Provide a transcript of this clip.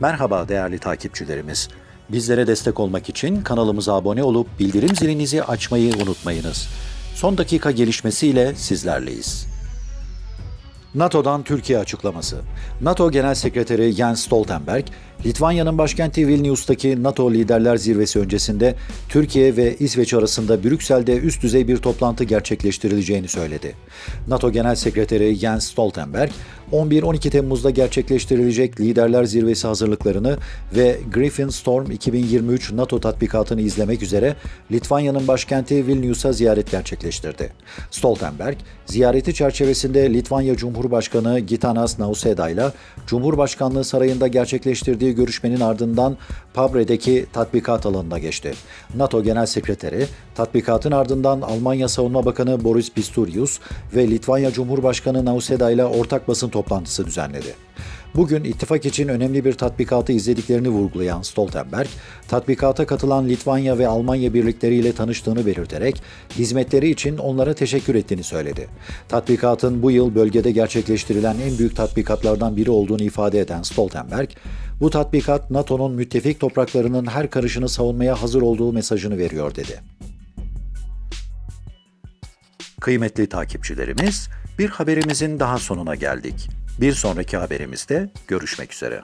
Merhaba değerli takipçilerimiz. Bizlere destek olmak için kanalımıza abone olup bildirim zilinizi açmayı unutmayınız. Son dakika gelişmesiyle sizlerleyiz. NATO'dan Türkiye açıklaması. NATO Genel Sekreteri Jens Stoltenberg, Litvanya'nın başkenti Vilnius'taki NATO Liderler Zirvesi öncesinde Türkiye ve İsveç arasında Brüksel'de üst düzey bir toplantı gerçekleştirileceğini söyledi. NATO Genel Sekreteri Jens Stoltenberg, 11-12 Temmuz'da gerçekleştirilecek Liderler Zirvesi hazırlıklarını ve Griffin Storm 2023 NATO tatbikatını izlemek üzere Litvanya'nın başkenti Vilnius'a ziyaret gerçekleştirdi. Stoltenberg, ziyareti çerçevesinde Litvanya Cumhurbaşkanı Gitanas Nauseda ile Cumhurbaşkanlığı Sarayı'nda gerçekleştirdiği görüşmenin ardından Pabre'deki tatbikat alanına geçti. NATO Genel Sekreteri, tatbikatın ardından Almanya Savunma Bakanı Boris Pistorius ve Litvanya Cumhurbaşkanı Nauseda ile ortak basın toplantısı düzenledi. Bugün ittifak için önemli bir tatbikatı izlediklerini vurgulayan Stoltenberg, tatbikata katılan Litvanya ve Almanya birlikleriyle tanıştığını belirterek hizmetleri için onlara teşekkür ettiğini söyledi. Tatbikatın bu yıl bölgede gerçekleştirilen en büyük tatbikatlardan biri olduğunu ifade eden Stoltenberg, bu tatbikat NATO'nun müttefik topraklarının her karışını savunmaya hazır olduğu mesajını veriyor dedi. Kıymetli takipçilerimiz, bir haberimizin daha sonuna geldik. Bir sonraki haberimizde görüşmek üzere.